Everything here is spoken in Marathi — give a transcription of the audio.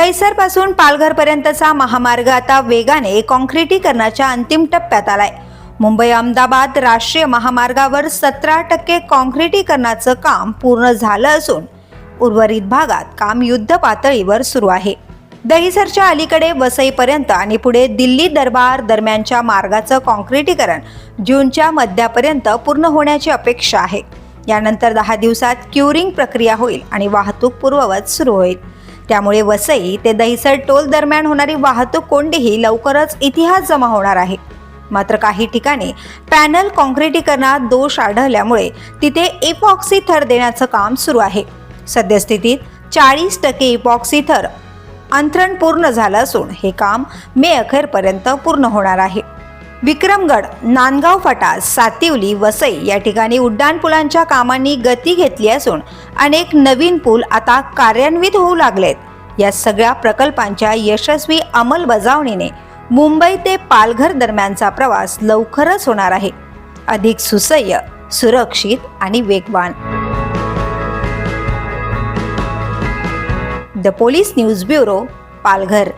दहिसरपासून पालघरपर्यंतचा महामार्ग आता वेगाने कॉन्क्रिटीकरणाच्या अंतिम टप्प्यात आलाय. मुंबई अहमदाबाद राष्ट्रीय महामार्गावर सतरा टक्के कॉन्क्रिटीकरणाचं काम पूर्ण झालं असून उर्वरित भागात काम युद्ध पातळीवर सुरू आहे. दहिसरच्या अलीकडे वसईपर्यंत आणि पुढे दिल्ली दरबार दरम्यानच्या मार्गाचं कॉन्क्रिटीकरण जूनच्या मध्यापर्यंत पूर्ण होण्याची अपेक्षा आहे. यानंतर दहा दिवसात क्युरिंग प्रक्रिया होईल आणि वाहतूक पूर्ववत सुरू होईल. त्यामुळे वसई ते दहिसर टोल दरम्यान होणारी वाहतूक कोंडीही लवकरच इतिहास जमा होणार आहे. मात्र काही ठिकाणी पॅनल कॉन्क्रिटीकरणात दोष आढळल्यामुळे तिथे इपॉक्सी थर देण्याचं काम सुरू आहे. सद्यस्थितीत चाळीस टक्के इपॉक्सी थर अंथरण पूर्ण झालं असून हे काम मे अखेरपर्यंत पूर्ण होणार आहे. विक्रमगड नांदगाव फाटा सातिवली वसई या ठिकाणी उड्डाणपुलांच्या कामांनी गती घेतली असून अनेक नवीन पूल आता कार्यान्वित होऊ लागलेत. या सगळ्या प्रकल्पांच्या यशस्वी अंमलबजावणीने मुंबई ते पालघर दरम्यानचा प्रवास लवकरच होणार आहे. अधिक सुसह्य सुरक्षित आणि वेगवान. The police news bureau Palghar.